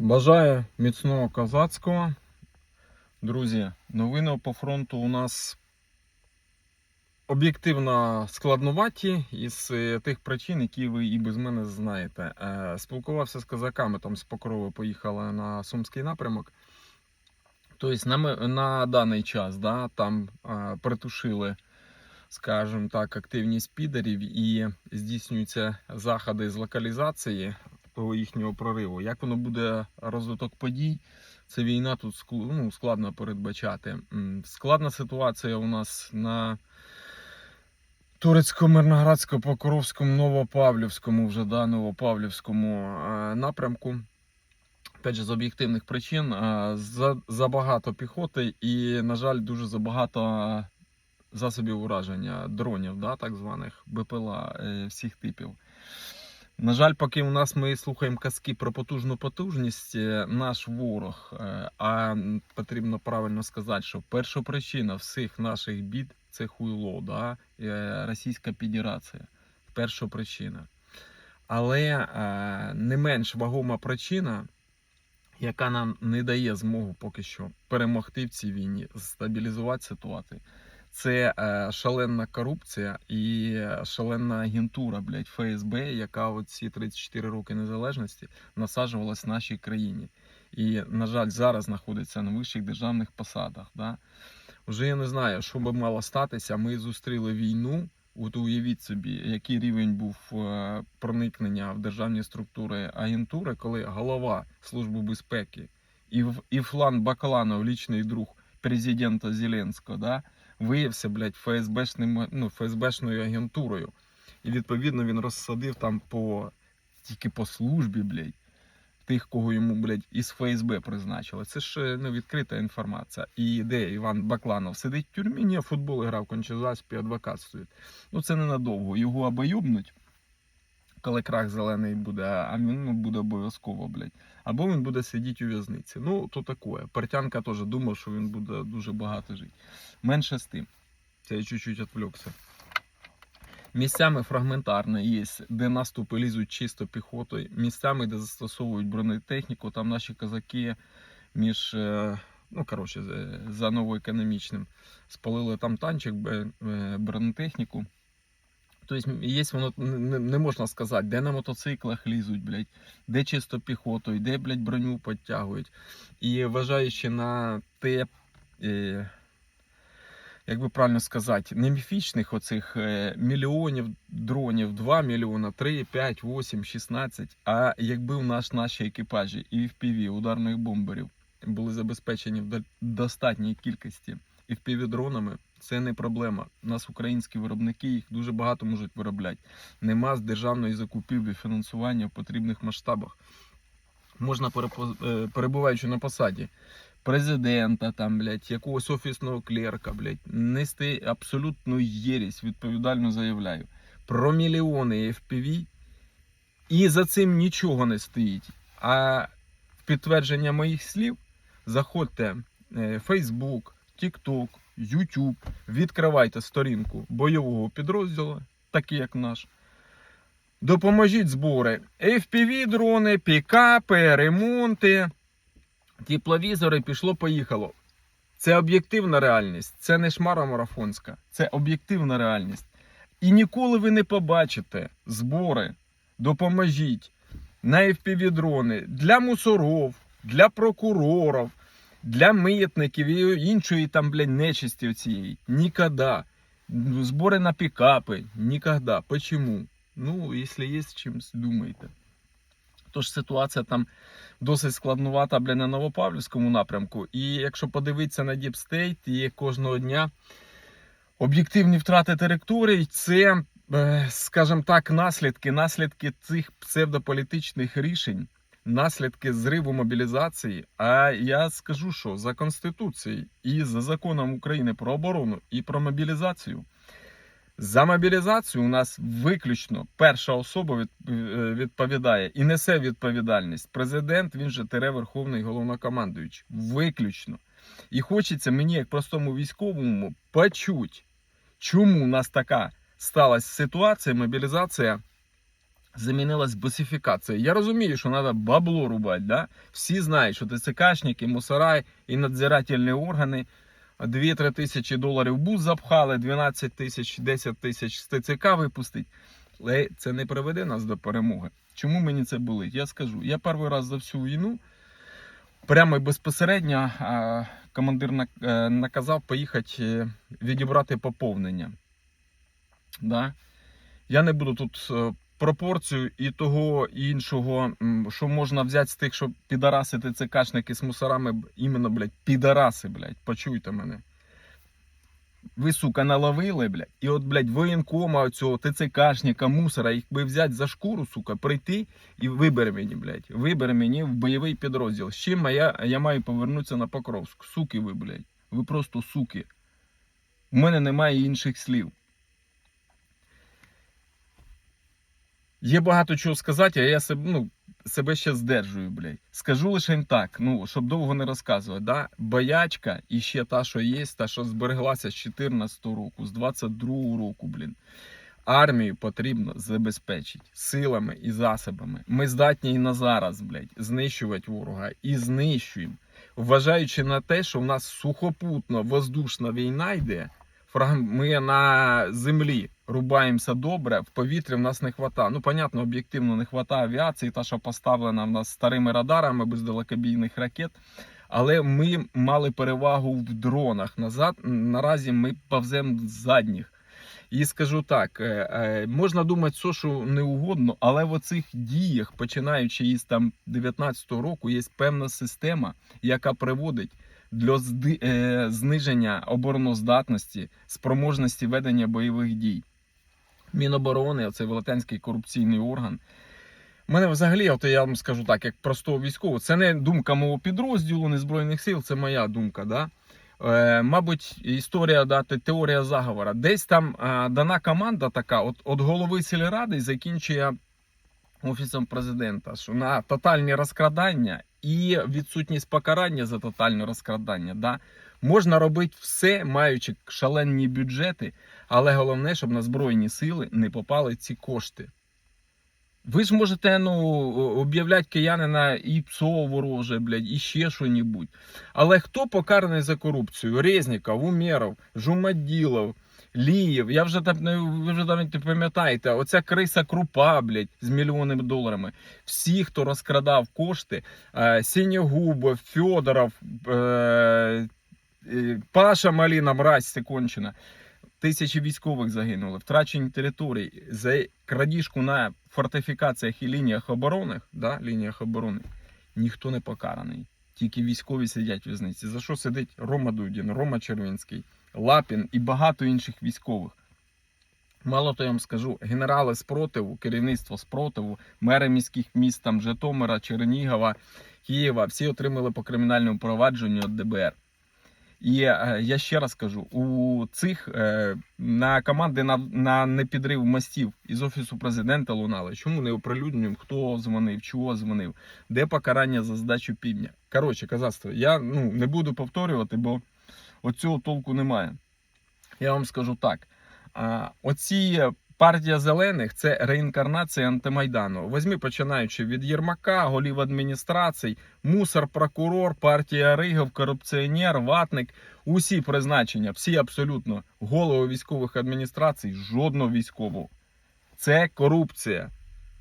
Бажаю міцного козацького. Друзі, новини по фронту у нас об'єктивно складнуваті із е, тих причин, які ви і без мене знаєте. Е, Спілкувався з козаками, там з Покрови поїхали на Сумський напрямок. Тобто на, на даний час да, там е, притушили, скажімо так, активність підерів і здійснюються заходи з локалізації того їхнього прориву. Як воно буде розвиток подій? Це війна тут ну, складно передбачати. Складна ситуація у нас на Турецько-Мирноградсько, Покровському, Новопавлівському, вже да, Новопавлівському е, напрямку. Опять же, з об'єктивних причин е, за, забагато піхоти і, на жаль, дуже забагато засобів ураження, дронів, да, так званих БПЛА е, всіх типів. На жаль, поки у нас ми слухаємо казки про потужну потужність, е, наш ворог, е, а потрібно правильно сказати, що перша причина всіх наших бід це хуйло, да? е, Російська Федерація. Перша причина. Але не менш вагома причина, яка нам не дає змогу поки що перемогти в цій війні, стабілізувати ситуацію. Це е, шалена корупція і шалена агентура, блядь, ФСБ, яка оці 34 роки незалежності насаджувалась в нашій країні. І, на жаль, зараз знаходиться на вищих державних посадах. Да? Уже я не знаю, що би мало статися. Ми зустріли війну. От уявіть собі, який рівень був е, проникнення в державні структури агентури, коли голова Служби безпеки і, в- і Флан Бакаланов, лічний друг президента Зеленського, да, виявився, блядь, ФСБшним, ну, ФСБшною агентурою. І відповідно він розсадив там по тільки по службі, блядь, тих, кого йому, блядь, із ФСБ призначили. Це ж е, ну, відкрита інформація. І де Іван Бакланов сидить в тюрмі, ні, футбол грав, конче заспі, адвокат стоїть. Ну це ненадовго. Його обоюбнуть, коли крах зелений буде, а він ну, буде обов'язково, блядь. Або він буде сидіти у в'язниці. Ну, то таке. Пертянка теж думав, що він буде дуже багато жити. Менше з тим. Це я чуть-чуть відвлекся. Місцями фрагментарно є, де наступи лізуть чисто піхотою, місцями, де застосовують бронетехніку, там наші козаки між, е, ну коротше, за- новоекономічним спалили там танчик, е, бронетехніку. Тобто є воно не, можна сказати, де на мотоциклах лізуть, блядь, де чисто піхотою, де, блядь, броню підтягують. І вважаючи на те, е, як би правильно сказати, не міфічних оцих е, мільйонів дронів, 2 мільйона, 3, 5, 8, 16, а якби у нас наші екіпажі і FPV, ударних бомберів були забезпечені в достатній кількості FPV-дронами, це не проблема. У нас українські виробники їх дуже багато можуть виробляти. Нема з державної закупівлі фінансування в потрібних масштабах. Можна е, перебуваючи на посаді президента, там, блядь, якогось офісного клерка, блядь, нести абсолютну єрість, відповідально заявляю, про мільйони FPV, і за цим нічого не стоїть. А в підтвердження моїх слів, заходьте е, Facebook, TikTok, YouTube, відкривайте сторінку бойового підрозділу, такий як наш. Допоможіть збори. FPV-дрони, пікапи, ремонти, тепловізори, пішло-поїхало. Це об'єктивна реальність, це не шмара марафонська, це об'єктивна реальність. І ніколи ви не побачите збори, допоможіть. На FPV-дрони для мусоров, для прокурорів, для митників і іншої там, блядь, нечисті цієї. Ніколи. Збори на пікапи. Ніколи. Почему? Ну, якщо є з чимось, думайте. Тож ситуація там досить складнувата бля, на Новопавлівському напрямку. І якщо подивитися на State, і кожного дня об'єктивні втрати територій, це, е, скажімо так, наслідки, наслідки цих псевдополітичних рішень, наслідки зриву мобілізації. А я скажу, що за Конституцією і за законом України про оборону і про мобілізацію. За мобілізацію у нас виключно перша особа е, відповідає і несе відповідальність. Президент, він же тере Верховний головнокомандуючий. Виключно. І хочеться мені, як простому військовому, почуть, чому у нас така сталася ситуація, мобілізація замінилась босифікація. Я розумію, що треба бабло рубати. Да? Всі знають, що ТЦКшники, мусора і надзирательні органи 2-3 тисячі доларів буз запхали, 12 тисяч, 10 тисяч з ТЦК випустить. Але це не приведе нас до перемоги. Чому мені це болить? Я скажу. Я перший раз за всю війну прямо і безпосередньо командир е, наказав поїхати е, відібрати поповнення. Да? Я не буду тут е, пропорцію і того і іншого, що можна взяти з тих, що підараси ТЦКшники з мусорами, іменно, блядь, підараси, блядь, почуйте мене. Ви, сука, наловили, блядь, і от, блядь, воєнкома цього ТЦКшника, мусора, їх би взяти за шкуру, сука, прийти і вибери мені, блядь, вибери мені в бойовий підрозділ. З чим я, я маю повернутися на Покровськ. Суки ви, блядь. Ви просто суки. У мене немає інших слів. Є багато чого сказати, а я себе, ну, себе ще здержую, блядь. Скажу лише так, ну, щоб довго не розказувати. Да? Боячка і ще та, що є, та, що збереглася з 14 року, з 22 року, блін. Армію потрібно забезпечити силами і засобами. Ми здатні і на зараз, блядь, знищувати ворога і знищуємо. Вважаючи на те, що в нас сухопутно воздушна війна йде, ми на землі рубаємося добре, в повітрі в нас не вистачає. Ну, понятно, об'єктивно не вистачає авіації, та, що поставлена в нас старими радарами без далекобійних ракет. Але ми мали перевагу в дронах. Назад наразі ми повземо з задніх. І скажу так: е, е, можна думати, все, що не угодно, але в оцих діях, починаючи із там 19-го року, є певна система, яка приводить для зди- е, зниження обороноздатності, спроможності ведення бойових дій. Міноборони, оцей велетенський корупційний орган. У мене взагалі, от я вам скажу так, як простого військового, це не думка мого підрозділу, не Збройних сил, це моя думка. Да? Е, мабуть, історія да, теорія заговора. Десь там е, дана команда така, от, от голови сільради закінчує офісом президента, що на тотальні розкрадання і відсутність покарання за тотальне розкрадання. Да? Можна робити все, маючи шалені бюджети, але головне, щоб на Збройні сили не попали ці кошти. Ви ж можете ну, об'являти киянина і ПСО вороже, блядь, і ще що-небудь. Але хто покараний за корупцію? Резніков, Умєров, Жумаділов, Лієв. Я вже там ви вже навіть не пам'ятаєте, оця криса крупа, блядь, з мільйонами доларами. Всі, хто розкрадав кошти, е, Сінєгубов, Федоров, е, е, Паша Маліна, мразь це кончена. Тисячі військових загинули, втрачені території за крадіжку на фортифікаціях і лініях оборони, да, лініях оборони, ніхто не покараний. Тільки військові сидять в в'язниці. За що сидить Рома Дудін, Рома Червінський, Лапін і багато інших військових. Мало то я вам скажу, генерали спротиву, керівництво спротиву, мери міських міст там Житомира, Чернігова, Києва, всі отримали по кримінальному провадженню від ДБР. І е, я ще раз кажу: у цих е, на команди на, на непідрив мостів із офісу президента лунали. Чому не оприлюднюємо, хто дзвонив, чого дзвонив, де покарання за здачу півдня. Коротше, казацтво, я ну, не буду повторювати, бо оцього толку немає. Я вам скажу так: оці партія зелених це реінкарнація антимайдану. Возьми, починаючи від Єрмака, голів адміністрацій, мусор, прокурор, партія Ригов, корупціонер, ватник. Усі призначення, всі абсолютно голови військових адміністрацій, жодного військового. Це корупція.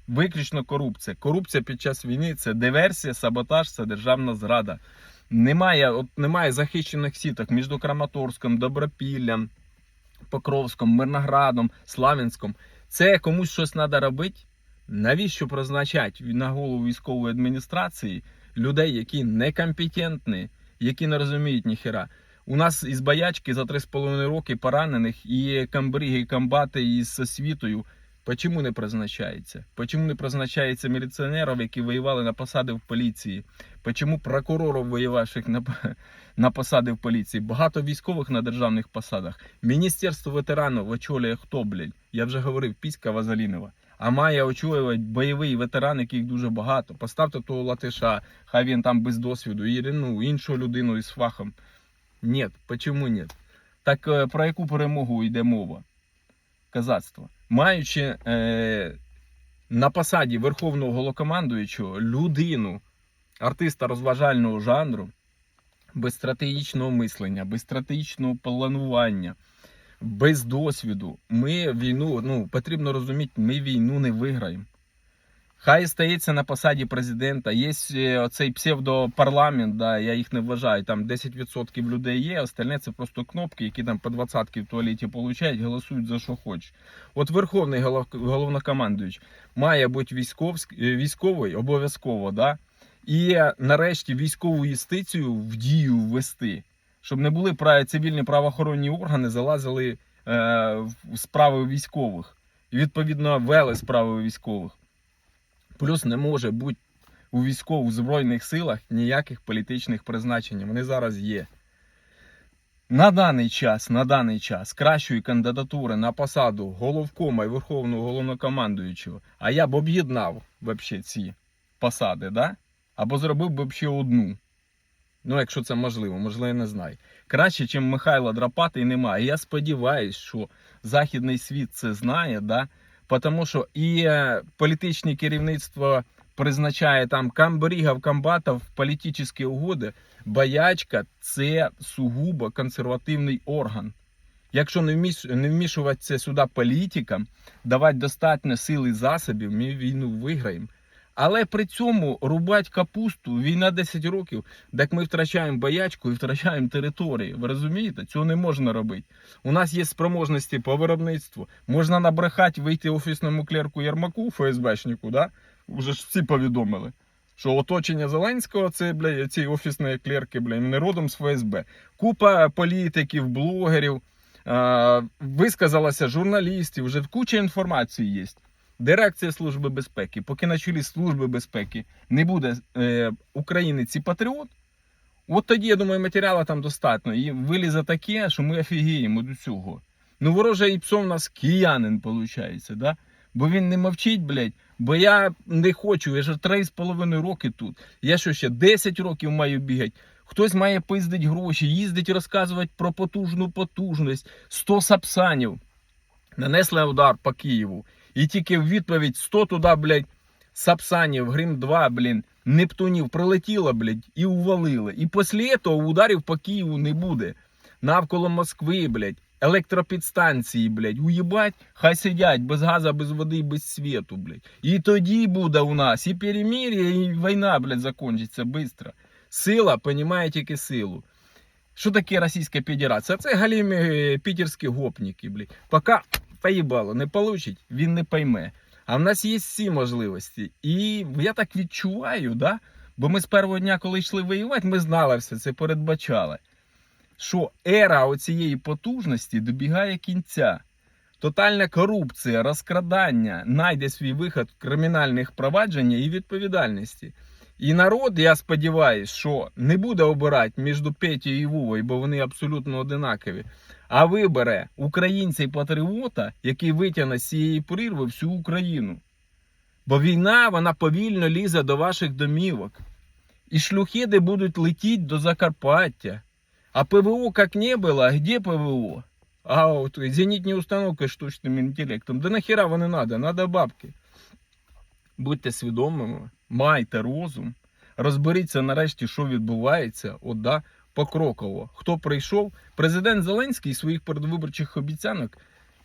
Виключно корупція. Корупція під час війни це диверсія, саботаж, це державна зрада. Немає, от немає захищених сіток між Краматорськом, Добропіллям, Покровськом, Мирноградом, Славянськом. Це комусь щось треба робити. Навіщо призначати на голову військової адміністрації людей, які некомпетентні, які не розуміють ніхера? У нас із боячки за 3,5 роки поранених і камбриги, і комбати із освітою. Почому не призначається? Почому не призначається міліціонерів, які воювали на посади в поліції? Почому прокурорів, воювавших на, на посади в поліції? Багато військових на державних посадах. Міністерство ветеранів очолює хто, блядь? Я вже говорив, Піська Вазалінова. А має очолювати бойовий ветеран, яких дуже багато. Поставте того латиша, хай він там без досвіду, і ну, іншу людину із фахом. Ні, чому ні? Так е, про яку перемогу йде мова? Казацтво. Маючи е, на посаді верховного голокомандуючого людину, артиста розважального жанру, без стратегічного мислення, без стратегічного планування, без досвіду. Ми війну, ну потрібно розуміти, ми війну не виграємо. Хай стається на посаді президента. Є е, оцей псевдопарламент, да, я їх не вважаю. Там 10% людей є, остальне це просто кнопки, які там по 20 в туалеті получають, голосують за що хочеш. От Верховний голов- головнокомандуючий має бути е, військовий обов'язково, да? і нарешті військову юстицію в дію ввести, щоб не були цивільні правоохоронні органи, залазили е, в справи військових. І відповідно вели справи військових. Плюс не може бути у військових збройних силах ніяких політичних призначень. Вони зараз є. На даний час, на даний час кращої кандидатури на посаду головкома і верховного головнокомандуючого, а я б об'єднав вообще ці посади, да? або зробив би ще одну. Ну, якщо це можливо, можливо, я не знаю. Краще, ніж Михайло Драпатий, немає. Я сподіваюся, що західний світ це знає, да? Тому що і е, політичне керівництво призначає там камбрігав, комбатів, політичні угоди. Боячка це сугубо консервативний орган. Якщо не вміш- не вмішуватися сюди політикам, давати достатньо сил і засобів, ми війну виграємо. Але при цьому рубать капусту, війна 10 років, так ми втрачаємо боячку і втрачаємо території. Ви розумієте? Цього не можна робити. У нас є спроможності по виробництву. Можна набрехати, вийти офісному клерку Ярмаку, ФСБшнику, да? Вже ж всі повідомили. Що оточення Зеленського це бля, ці офісні клерки, бля, не родом з ФСБ. Купа політиків, блогерів, е, висказалася журналістів, вже куча інформації є. Дирекція Служби безпеки, поки на чолі Служби безпеки не буде е, українець і патріот, от тоді, я думаю, матеріалу там достатньо. І вилізе таке, що ми офігіємо до цього. Ну, вороже і псом у нас киянин, виходить, да? Бо він не мовчить, блядь. Бо я не хочу, я ж три з половиною роки тут. Я що ще 10 років маю бігати. Хтось має пиздить гроші, їздить розказувати про потужну потужність. 100 сапсанів нанесли удар по Києву. І тільки в відповідь 100 туди, блядь, сапсанів, Грим 2, блін, Нептунів прилетіло, блядь, і увалили. І після цього ударів по Києву не буде. Навколо Москви, блядь, електропідстанції, блядь, уїбать, хай сидять без газу, без води, без світу, блядь. І тоді буде у нас і перемир'я, і війна, блядь, закінчиться швидко. Сила, понімає тільки силу. Що таке Російська Федерація? Це галімі е, пітерські гопніки, блядь. Поки поїбало не получить, він не пойме. А в нас є всі можливості. І я так відчуваю, да? бо ми з першого дня, коли йшли воювати, ми знали все це, передбачали, що ера оцієї потужності добігає кінця. Тотальна корупція, розкрадання найде свій вихід кримінальних провадження і відповідальності. І народ, я сподіваюся, що не буде обирати між Петєю і Вовою, бо вони абсолютно одинакові. А вибере українця і патріота, який витягне з цієї прірви всю Україну. Бо війна вона повільно лізе до ваших домівок. І шлюхеди будуть летіти до Закарпаття. А ПВО як не було, а де ПВО? А от зенітні установки з штучним інтелектом. Да нахіра вони надо, надо бабки. Будьте свідомими, майте розум, розберіться нарешті, що відбувається. От, да, покроково. Хто прийшов? Президент Зеленський своїх передвиборчих обіцянок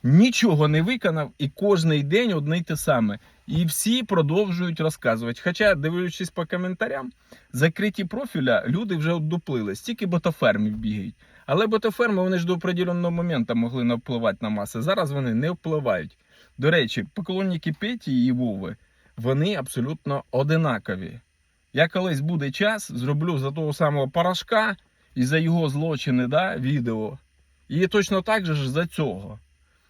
нічого не виконав, і кожний день одне й те саме. І всі продовжують розказувати. Хоча, дивлячись по коментарям, закриті профіля люди вже одуплили, стільки ботофермів бігають. Але ботоферми вони ж до определеного моменту могли не впливати на маси. Зараз вони не впливають. До речі, поклонники Петі і Вови, вони абсолютно одинакові. Я колись буде час, зроблю за того самого Порошка і за його злочини да, відео. І точно так же ж за цього.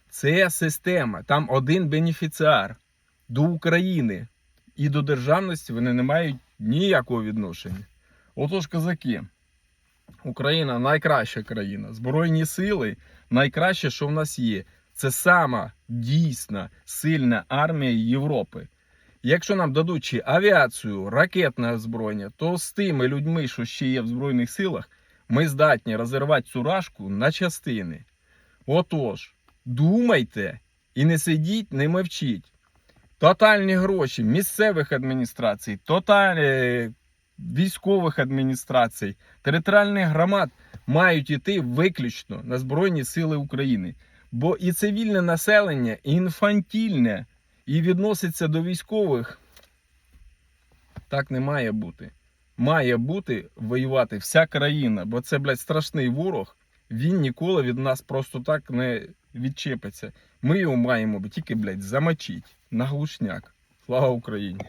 Це система. Там один бенефіціар до України і до державності вони не мають ніякого відношення. Отож, козаки, Україна найкраща країна. Збройні сили найкраще, що в нас є. Це сама дійсна сильна армія Європи. Якщо нам дадуть чи авіацію, ракетне озброєння, то з тими людьми, що ще є в Збройних силах, ми здатні розірвати цю рашку на частини. Отож, думайте і не сидіть, не мовчіть. тотальні гроші місцевих адміністрацій, тотальні військових адміністрацій, територіальних громад мають іти виключно на Збройні Сили України. Бо і цивільне населення, і інфантільне, і відноситься до військових. Так не має бути. Має бути воювати вся країна, бо це, блядь, страшний ворог. Він ніколи від нас просто так не відчепиться. Ми його маємо тільки, блядь, замочити на глушняк. Слава Україні!